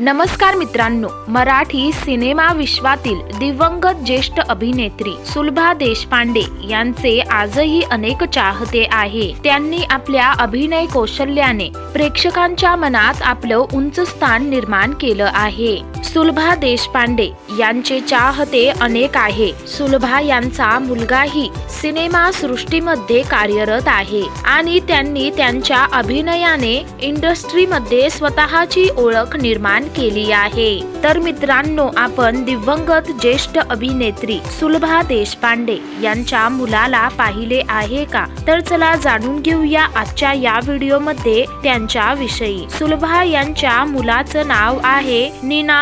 नमस्कार मित्रांनो मराठी सिनेमा विश्वातील दिवंगत ज्येष्ठ अभिनेत्री सुलभा देशपांडे यांचे आजही अनेक चाहते आहे. त्यांनी आपल्या अभिनय कौशल्याने प्रेक्षकांच्या मनात आपलं उंच स्थान निर्माण केलं आहे. सुलभा देशपांडे यांचे चाहते अनेक आहे. सुलभा यांचा मुलगाही सिनेमा सृष्टीमध्ये कार्यरत आहे आणि त्यांनी त्यांच्या अभिनयाने इंडस्ट्रीमध्ये स्वतःची ओळख निर्माण केली आहे. तर मित्रांनो आपण दिवंगत ज्येष्ठ अभिनेत्री सुलभा देशपांडे यांच्या मुलाला पाहिले आहे का? तर चला जाणून घेऊया आजच्या या व्हिडिओमध्ये त्यांच्या विषयी सुलभा यांच्या मुलाचं नाव आहे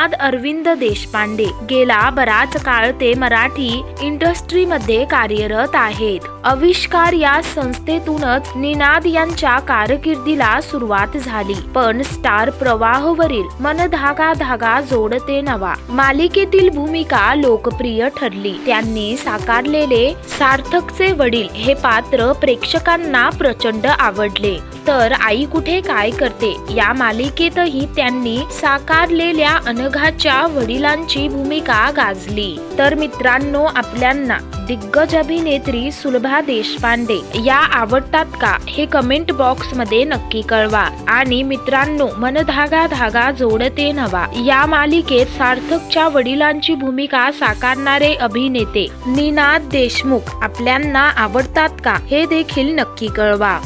निनाद अरविंद देशपांडे. गेला बराच काळ ते मराठी इंडस्ट्रीमध्ये कार्यरत आहेत. आविष्कार या संस्थेतूनच निनाद यांच्या कारकिर्दीला सुरुवात झाली. पण स्टार प्रवाहवरील मन धागा धागा जोडते नवा. मालिकेतील भूमिका लोकप्रिय ठरली. त्यांनी साकारलेले सार्थकचे वडील हे पात्र प्रेक्षकांना प्रचंड आवडले. तर आई कुठे काय करते? या मालिकेतही त्यांनी साकारलेल्या अनघाच्या वडिलांची भूमिका गाजली. तर मित्रांनो आपल्यांना दिग्गज अभिनेत्री सुलभा देशपांडे या आवडतात का हे कमेंट बॉक्समध्ये नक्की कळवा. आणि मित्रांनो मन धागा धागा जोडते नवा. या मालिकेत सार्थकच्या वडिलांची भूमिका साकारणारे अभिनेते निनाद देशमुख आपल्यांना आवडतात का हे देखील नक्की कळवा.